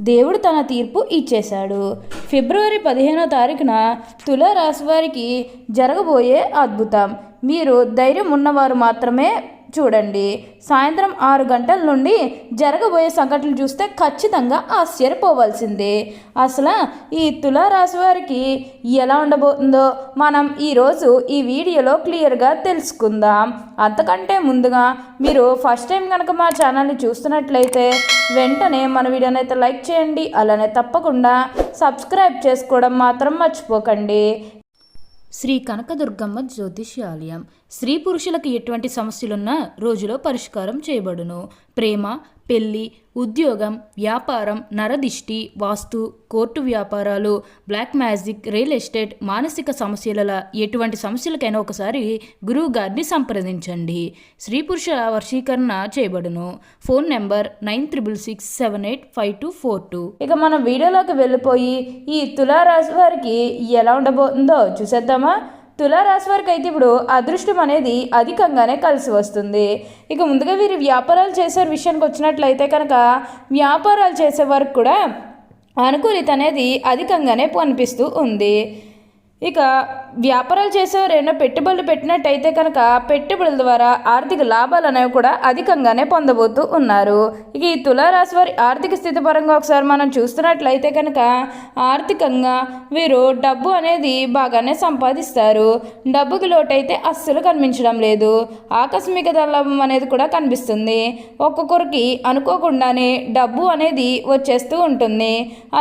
దేవుడు తన తీర్పు ఇచ్చేశాడు. ఫిబ్రవరి పదిహేనో తారీఖున తుల రాశి వారికి జరగబోయే అద్భుతం. మీరు ధైర్యం ఉన్నవారు మాత్రమే చూడండి. సాయంత్రం ఆరు గంటల నుండి జరగబోయే సంఘటనలు చూస్తే ఖచ్చితంగా ఆశ్చర్యపోవాల్సిందే. అసలు ఈ తులారాశి వారికి ఎలా ఉండబోతుందో మనం ఈరోజు ఈ వీడియోలో క్లియర్గా తెలుసుకుందాం. అంతకంటే ముందుగా మీరు ఫస్ట్ టైం కనుక మా ఛానల్ని చూస్తున్నట్లయితే వెంటనే మన వీడియోని అయితే లైక్ చేయండి. అలానే తప్పకుండా సబ్స్క్రైబ్ చేసుకోవడం మాత్రం మర్చిపోకండి. శ్రీ కనకదుర్గమ్మ జ్యోతిష్యాలయం. స్త్రీ పురుషులకు ఎటువంటి సమస్యలున్నా రోజులో పరిష్కారం చేయబడును. ప్రేమ పెళ్ళి ఉద్యోగం వ్యాపారం నరదిష్టి వాస్తు కోర్టు వ్యాపారాలు బ్లాక్ మ్యాజిక్ రియల్ ఎస్టేట్ మానసిక సమస్యల ఎటువంటి సమస్యలకైనా ఒకసారి గురువు గారిని సంప్రదించండి. స్త్రీ పురుష వర్షీకరణ చేయబడును. Phone number nine triple six seven eight five two four two. ఇక మనం వీడియోలోకి వెళ్ళిపోయి ఈ తులారాశి వారికి ఎలా ఉండబోతుందో చూసేద్దామా? తులారాశి వారికి అయితే ఇప్పుడు అదృష్టం అనేది అధికంగానే కలిసి వస్తుంది. ఇక ముందుగా వీరు వ్యాపారాలు చేసే విషయానికి వచ్చినట్లయితే కనుక వ్యాపారాలు చేసే వారికి కూడా అనుకూలిత అనేది అధికంగానే కనిపిస్తూ ఉంది. ఇక వ్యాపారాలు చేసేవారు ఏమైనా పెట్టుబడులు పెట్టినట్టయితే కనుక పెట్టుబడుల ద్వారా ఆర్థిక లాభాలు అనేవి కూడా అధికంగానే పొందబోతూ ఉన్నారు. ఇక ఈ తులారాశి వారి ఆర్థిక స్థితి పరంగా ఒకసారి మనం చూస్తున్నట్లయితే కనుక ఆర్థికంగా వీరు డబ్బు అనేది బాగానే సంపాదిస్తారు. డబ్బుకి లోటైతే అస్సలు కనిపించడం లేదు. ఆకస్మిక లాభం అనేది కూడా కనిపిస్తుంది. ఒక్కొక్కరికి అనుకోకుండానే డబ్బు అనేది వచ్చేస్తూ ఉంటుంది.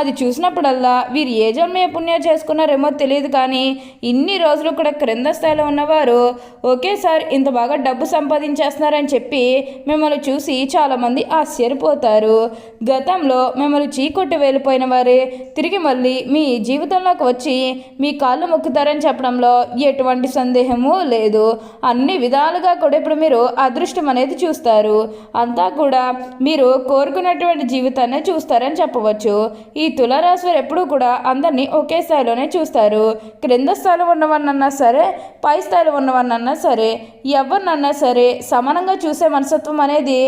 అది చూసినప్పుడల్లా వీరు ఏ జన్మ పుణ్యం చేసుకున్నారేమో తెలియదు కానీ కానీ ఇన్ని రోజులు కూడా క్రింద స్థాయిలో ఉన్నవారు ఒకేసారి ఇంత బాగా డబ్బు సంపాదించేస్తున్నారని చెప్పి మిమ్మల్ని చూసి చాలామంది ఆశ్చర్యపోతారు. గతంలో మిమ్మల్ని చీకొట్టి వెళ్ళిపోయిన వారే తిరిగి మళ్ళీ మీ జీవితంలోకి వచ్చి మీ కాళ్ళు మొక్కుతారని చెప్పడంలో ఎటువంటి సందేహము లేదు. అన్ని విధాలుగా కూడా ఇప్పుడు మీరు అదృష్టం అనేది చూస్తారు. అంతా కూడా మీరు కోరుకున్నటువంటి జీవితాన్ని చూస్తారని చెప్పవచ్చు. ఈ తులారాశి వారు ఎప్పుడూ కూడా అందరినీ ఒకే స్థాయిలోనే చూస్తారు. క్రింద స్థాయిలో ఉన్నవాడినన్నా సరే పై స్థాయిలో ఉన్నవాడినన్నా సరే ఎవరినన్నా సరే సమానంగా చూసే మనసత్వం అనేది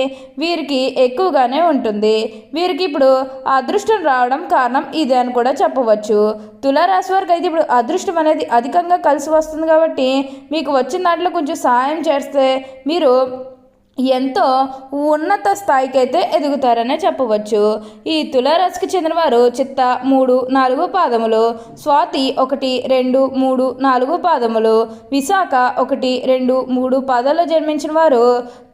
వీరికి ఎక్కువగానే ఉంటుంది. వీరికి ఇప్పుడు అదృష్టం రావడం కారణం ఇదే అని కూడా చెప్పవచ్చు. తులారాశి వారికి అయితే ఇప్పుడు అదృష్టం అనేది అధికంగా కలిసి వస్తుంది కాబట్టి మీకు వచ్చిన దాంట్లో కొంచెం సహాయం చేస్తే మీరు ఎంతో ఉన్నత స్థాయికి అయితే ఎదుగుతారనే చెప్పవచ్చు. ఈ తులారాశికి చెందినవారు చిత్త మూడు నాలుగు పాదములు స్వాతి ఒకటి రెండు మూడు నాలుగు పాదములు విశాఖ ఒకటి రెండు మూడు పాదాల్లో జన్మించిన వారు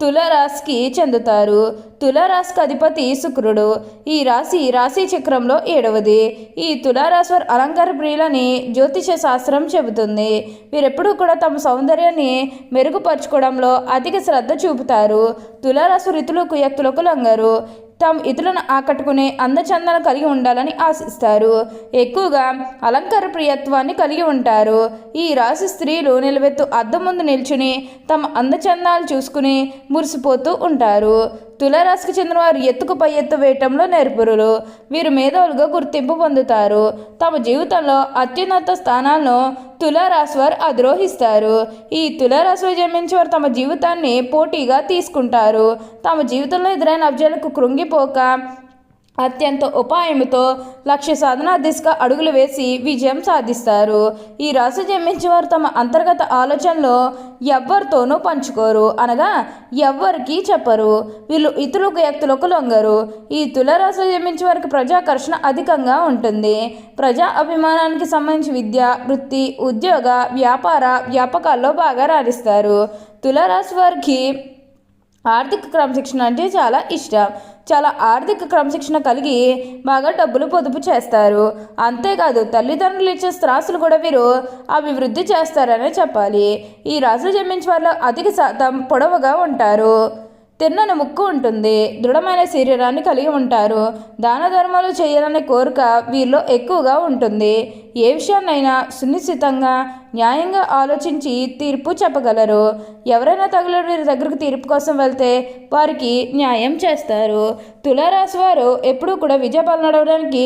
తులరాశికి చెందుతారు. తులారాశికి అధిపతి శుక్రుడు. ఈ రాశి రాశి చక్రంలో ఏడవది. ఈ తులారాశి అలంకార ప్రియులని జ్యోతిష శాస్త్రం చెబుతుంది. వీరెప్పుడూ కూడా తమ సౌందర్యాన్ని మెరుగుపరచుకోవడంలో అధిక శ్రద్ధ చూపుతారు. తులారాశి రీతులకు కుయక్తులకు లొంగరు. తాము ఇతరులను ఆకట్టుకునే అందచందాలు కలిగి ఉండాలని ఆశిస్తారు. ఎక్కువగా అలంకార ప్రియత్వాన్ని కలిగి ఉంటారు. ఈ రాశి స్త్రీలు నిలవెత్తు అద్దం ముందు నిల్చుని తమ అందచందాలు చూసుకుని మురిసిపోతూ ఉంటారు. తులారాశికి చెందిన వారు ఎత్తుకు పై ఎత్తు వేయటంలో నేర్పురులు. వీరు మేధావులుగా గుర్తింపు పొందుతారు. తమ జీవితంలో అత్యున్నత స్థానాలను తులారాశివారు అధిరోహిస్తారు. ఈ తులారాశిలో జన్మించి వారు తమ జీవితాన్ని పోటీగా తీసుకుంటారు. తమ జీవితంలో ఎదురైన అబ్జాలకు కృంగిపోక అత్యంత ఉపాయముతో లక్ష్య సాధన దిశగా అడుగులు వేసి విజయం సాధిస్తారు. ఈ రాశి జన్మించేవారు తమ అంతర్గత ఆలోచనలో ఎవ్వరితోనూ పంచుకోరు. అనగా ఎవ్వరికీ చెప్పరు. వీళ్ళు ఇతరులకు వ్యక్తులకు లొంగరు. ఈ తులరాశి జన్మించే వారికి ప్రజాకర్షణ అధికంగా ఉంటుంది. ప్రజా అభిమానానికి సంబంధించి విద్య వృత్తి ఉద్యోగ వ్యాపార వ్యాపకాల్లో బాగా రాణిస్తారు. తులరాశి వారికి ఆర్థిక క్రమశిక్షణ అంటే చాలా ఇష్టం. చాలా ఆర్థిక క్రమశిక్షణ కలిగి బాగా డబ్బులు పొదుపు చేస్తారు. అంతేకాదు తల్లిదండ్రులు ఇచ్చే స్థిరాస్తులు కూడా వీరు అభివృద్ధి చేస్తారనే చెప్పాలి. ఈ రాశులు జన్మించే వాళ్ళు అధిక శాతం పొడవుగా ఉంటారు. తిన్నని ముక్కు ఉంటుంది. దృఢమైన శరీరాన్ని కలిగి ఉంటారు. దాన ధర్మాలు చేయాలనే కోరిక వీరిలో ఎక్కువగా ఉంటుంది. ఏ విషయాన్నైనా సునిశ్చితంగా న్యాయంగా ఆలోచించి తీర్పు చెప్పగలరు. ఎవరైనా తగిలిన వీరి దగ్గరకు తీర్పు కోసం వెళ్తే వారికి న్యాయం చేస్తారు. తులారాశి వారు ఎప్పుడూ కూడా విజయపాలు నడవడానికి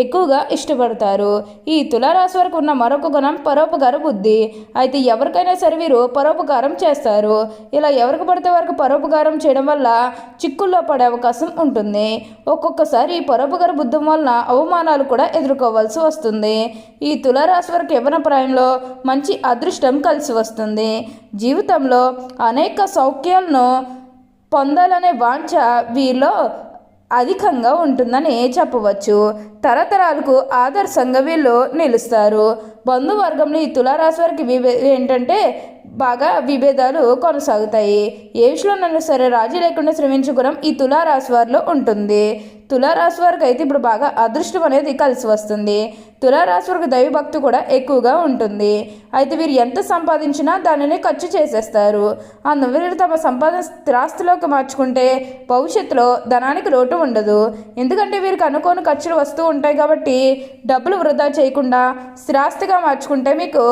ఎక్కువగా ఇష్టపడతారు. ఈ తులారాశి వారికి ఉన్న మరొక గుణం పరోపకార బుద్ధి. అయితే ఎవరికైనా సరే వీరు పరోపకారం చేస్తారు. ఇలా ఎవరికి పడితే వారికి పరోపకారం చేయడం వల్ల చిక్కుల్లో పడే అవకాశం ఉంటుంది. ఒక్కొక్కసారి ఈ పరోపకార బుద్ధం వలన అవమానాలు కూడా ఎదుర్కోవాల్సి వస్తుంది. ఈ తులారాశి వారికి యవ్వన ప్రాయంలో మంచి అదృష్టం కలిసి వస్తుంది. జీవితంలో అనేక సౌఖ్యాలను పొందాలనే వాంఛ వీరిలో అధికంగా ఉంటుందని చెప్పవచ్చు. తరతరాలకు ఆదర్శంగా వీళ్ళు నిలుస్తారు. బంధువర్గంలో ఈ తులారాశి వారికి విభే ఏంటంటే బాగా విభేదాలు కొనసాగుతాయి. ఏ విషయంలో సరే రాజీ లేకుండా శ్రమించుకోవడం ఈ తులారాశి వారిలో ఉంటుంది. తులారాశి వారికి అయితే ఇప్పుడు బాగా అదృష్టం అనేది కలిసి వస్తుంది. తులారాశి వారికి దైవభక్తి కూడా ఎక్కువగా ఉంటుంది. అయితే వీరు ఎంత సంపాదించినా దానిని ఖర్చు చేసేస్తారు. అందువల్ల వీరు తమ సంపాదన స్థిరాస్తిలోకి మార్చుకుంటే భవిష్యత్తులో ధనానికి లోటు ఉండదు. ఎందుకంటే వీరికి అనుకోని ఖర్చులు వస్తూ ఉంటాయి కాబట్టి డబ్బులు వృధా చేయకుండా స్థిరాస్తిగా మార్చుకుంటే మీకు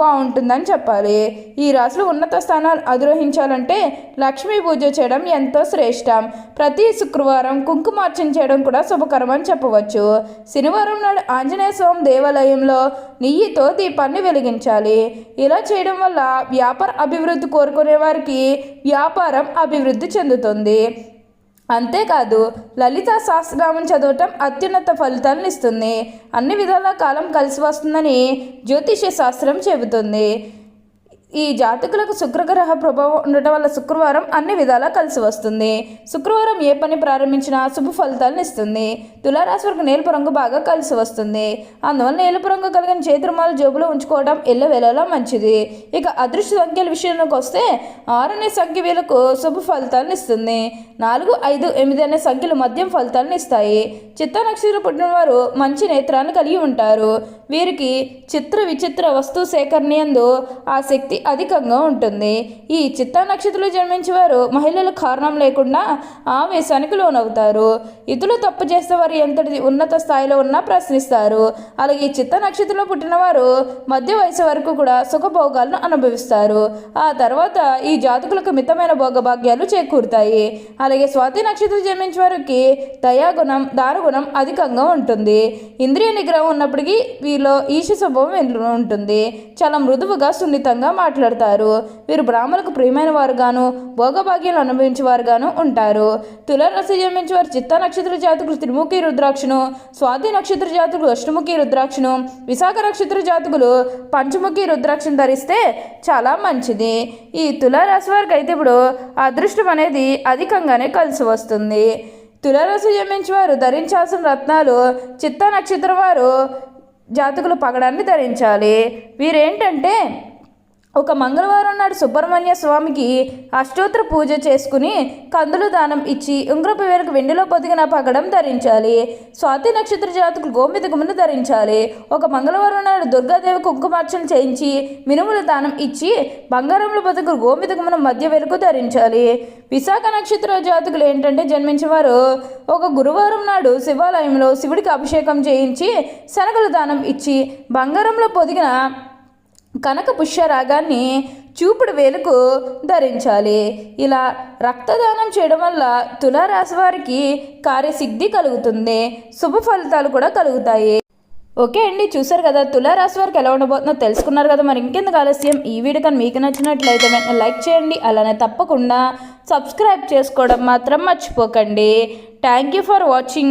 బాగుంటుందని చెప్పాలి. ఈ రాశులు ఉన్నత స్థానాలు అధిరోహించాలంటే లక్ష్మీ పూజ చేయడం ఎంతో శ్రేష్టం. ప్రతి శుక్రవారం కుంకుమార్చన చేయడం కూడా శుభకరం అని చెప్పవచ్చు. శనివారం నాడు ఆంజనేయ స్వామి దేవాలయంలో నెయ్యితో దీపాన్ని వెలిగించాలి. ఇలా చేయడం వల్ల వ్యాపార అభివృద్ధి కోరుకునే వారికి వ్యాపారం అభివృద్ధి చెందుతుంది. అంతేకాదు లలిత సహస్రనామం చదవటం అత్యున్నత ఫలితాలను ఇస్తుంది. అన్ని విధాల కాలం కలిసి వస్తుందని జ్యోతిష శాస్త్రం చెబుతుంది. ఈ జాతకులకు శుక్రగ్రహ ప్రభావం ఉండటం వల్ల శుక్రవారం అన్ని విధాలా కలిసి వస్తుంది. శుక్రవారం ఏ పని ప్రారంభించినా శుభ ఫలితాలను ఇస్తుంది. తులారాశి వరకు నీలపు రంగు బాగా కలిసి వస్తుంది. అందువల్ల నీలపు రంగు కలిగిన చేతురుమాలు జేబులో ఉంచుకోవడం ఇళ్ళ వేళలా మంచిది. ఇక అదృష్ట సంఖ్యల విషయంలోకి వస్తే ఆరు అనే సంఖ్య వీళ్ళకు శుభ ఫలితాలను ఇస్తుంది. నాలుగు ఐదు ఎనిమిది అనే సంఖ్యలు మద్యం ఫలితాలను ఇస్తాయి. చిత్త నక్షత్రం పుట్టిన వారు మంచి నేత్రాన్ని కలిగి ఉంటారు. వీరికి చిత్ర విచిత్ర వస్తు సేకరణయందు ఆసక్తి అధికంగా ఉంటుంది. ఈ చిత్త నక్షత్రంలో జన్మించేవారు మహిళలు కారణం లేకుండా ఆవేశానికి లోనవుతారు. ఇతరులు తప్పు చేసేవారు వారు ఎంతటి ఉన్నత స్థాయిలో ఉన్నా ప్రశ్నిస్తారు. అలాగే ఈ చిత్త నక్షత్రంలో పుట్టిన వారు మధ్య వయసు వరకు కూడా సుఖభోగాలను అనుభవిస్తారు. ఆ తర్వాత ఈ జాతకులకు మితమైన భోగభాగ్యాలు చేకూరుతాయి. అలాగే స్వాతి నక్షత్రం జన్మించే వారికి దయాగుణం దానగుణం అధికంగా ఉంటుంది. ఇంద్రియ నిగ్రహం ఉన్నప్పటికీ వీరిలో ఈశ స్వభావం ఉంటుంది. చాలా మృదువుగా సున్నితంగా మాట్లాడతారు. వీరు బ్రాహ్మణులకు ప్రియమైన వారుగాను భోగభాగ్యాలు అనుభవించే వారుగాను ఉంటారు. తులరాశి జన్మించే వారు చిత్త నక్షత్ర జాతకులు త్రిముఖి రుద్రాక్షను స్వాతి నక్షత్ర జాతకులు అష్టముఖి రుద్రాక్షను విశాఖ నక్షత్ర జాతకులు పంచముఖి రుద్రాక్షను ధరిస్తే చాలా మంచిది. ఈ తులారాశి వారికి అయితే ఇప్పుడు అదృష్టం అనేది అధికంగానే కలిసి వస్తుంది. తులారాశి జన్మించి వారు ధరించాల్సిన రత్నాలు చిత్త నక్షత్రం వారు జాతకులు పగడాన్ని ధరించాలి. వీరేంటంటే ఒక మంగళవారం నాడు సుబ్రహ్మణ్య స్వామికి అష్టోత్తర పూజ చేసుకుని కందులు దానం ఇచ్చి ఉంగరపు వేలకు వెండిలో పొదిగిన పగడం ధరించాలి. స్వాతి నక్షత్ర జాతకులు గోమిదకమును ధరించాలి. ఒక మంగళవారం నాడు దుర్గాదేవి కుంకుమార్చన చేయించి మినుముల దానం ఇచ్చి బంగారంలో బతుకులు గోమిదకమును మధ్య వెలుగు ధరించాలి. విశాఖ నక్షత్ర జాతకులు ఏంటంటే జన్మించేవారు. ఒక గురువారం నాడు శివాలయంలో శివుడికి అభిషేకం చేయించి శనగలు దానం ఇచ్చి బంగారంలో పొదిగిన కనక పుష్యరాగాన్ని చూపుడు వేలుకు ధరించాలి. ఇలా రక్తదానం చేయడం వల్ల తులారాశి వారికి కార్యసిద్ధి కలుగుతుంది. శుభ ఫలితాలు కూడా కలుగుతాయి. ఓకే అండి చూసారు కదా తులారాశి వారికి ఎలా ఉండబోతుందో తెలుసుకున్నారు కదా మరి ఇంకెందుకు ఆలస్యం? ఈ వీడియో కానీ మీకు నచ్చినట్లయితే వెంటనే లైక్ చేయండి అలానే తప్పకుండా సబ్స్క్రైబ్ చేసుకోవడం మాత్రం మర్చిపోకండి. Thank you for watching.